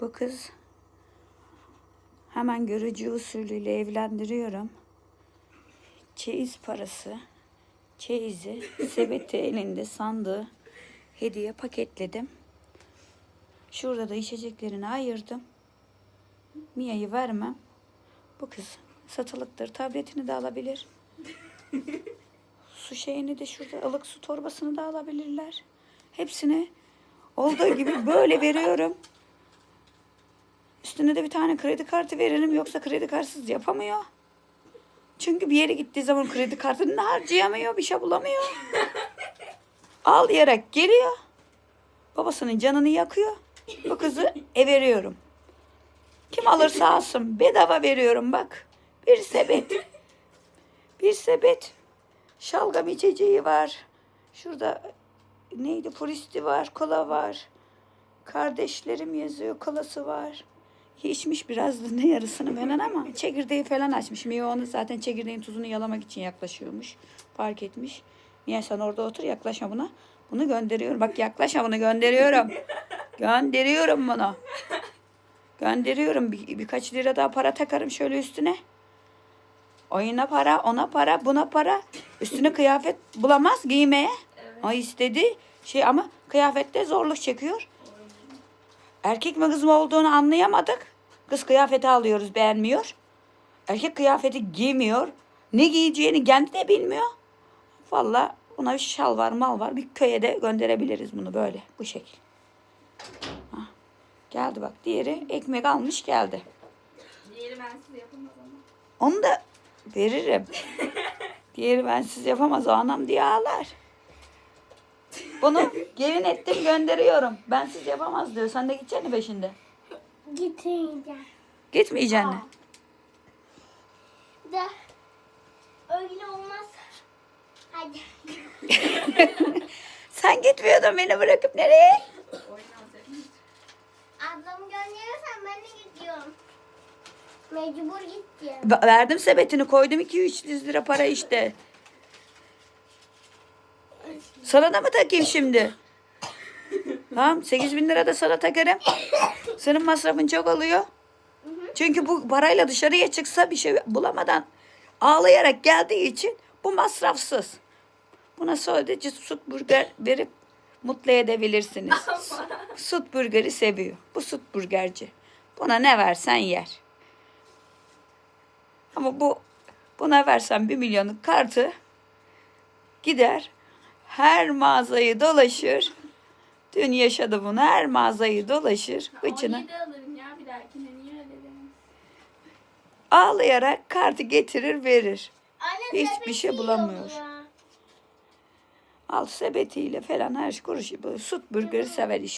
Bu kız hemen görücü usulüyle evlendiriyorum. Çeyiz parası, çeyizi, sepeti elinde sandığı hediye paketledim. Şurada da içeceklerini ayırdım. Mia'yı vermem. Bu kız satılıktır. Tabletini de alabilir. su şeyini de şurada ılık su torbasını da alabilirler. Hepsini olduğu gibi böyle veriyorum. Üstüne de bir tane kredi kartı verelim yoksa kredi kartsız yapamıyor. Çünkü bir yere gittiği zaman kredi kartını harcayamıyor, bir şey bulamıyor. Ağlayarak geliyor. Babasının canını yakıyor. Bu kızı eve veriyorum. Kim alırsa alsın. Bedava veriyorum bak. Bir sepet. Bir sepet. Şalgam içeceği var. Şurada neydi? Puristi var. Kola var. Kardeşlerim yazıyor. Kolası var. İçmiş biraz da ne yarısını falan ama çekirdeği falan açmış. Mia onu zaten çekirdeğin tuzunu yalamak için yaklaşıyormuş. Fark etmiş. Mia sen orada otur yaklaşma buna. Bunu gönderiyorum. Bak yaklaşma bunu gönderiyorum. gönderiyorum bunu. Gönderiyorum. Bir, birkaç lira daha para takarım şöyle üstüne. Oyuna para, ona para, buna para. Üstüne kıyafet bulamaz giymeye. O istedi şey ama kıyafette zorluk çekiyor. Erkek mi kız mı olduğunu anlayamadık. Kız kıyafeti alıyoruz beğenmiyor. Erkek kıyafeti giymiyor. Ne giyeceğini kendi de bilmiyor. Vallahi buna bir şal var mal var. Bir köye de gönderebiliriz bunu böyle bu şekil. Hah, Geldi bak diğeri ekmek almış geldi. Diğeri ben size yapamaz ama. Onu da veririm. Diğeri bensiz yapamaz o anam diye ağlar. Bunu gelin ettim gönderiyorum. Bensiz yapamaz diyor. Sen de gideceksin peşinde. Getireceğim. Gitmeyeceksin. mi? Da öyle olmaz. Hadi. Sen gitmiyordun beni bırakıp nereye? Ablamı gönderirsen ben de gidiyorum. Mecbur gideceğim. Ba- Verdim sepetini koydum 2-300 lira para işte. Sana da mı takayım şimdi? Tamam 8 bin lira da sana takarım. Senin masrafın çok oluyor. Çünkü bu parayla dışarıya çıksa bir şey bulamadan ağlayarak geldiği için bu masrafsız. Buna sadece süt burger verip mutlu edebilirsiniz. Süt burgeri seviyor. Bu süt burgerci. Buna ne versen yer. Ama bu buna versen bir milyonluk kartı gider her mağazayı dolaşır. Dün yaşadı bunu her mağazayı dolaşır. Bıçını 17 alırım ya bir dahakine niye öyle dediniz? ağlayarak kartı getirir verir. Anne Hiçbir şey bulamıyor. ya. Al sepetiyle falan her şey kuruş. Bu süt burgeri sever işte.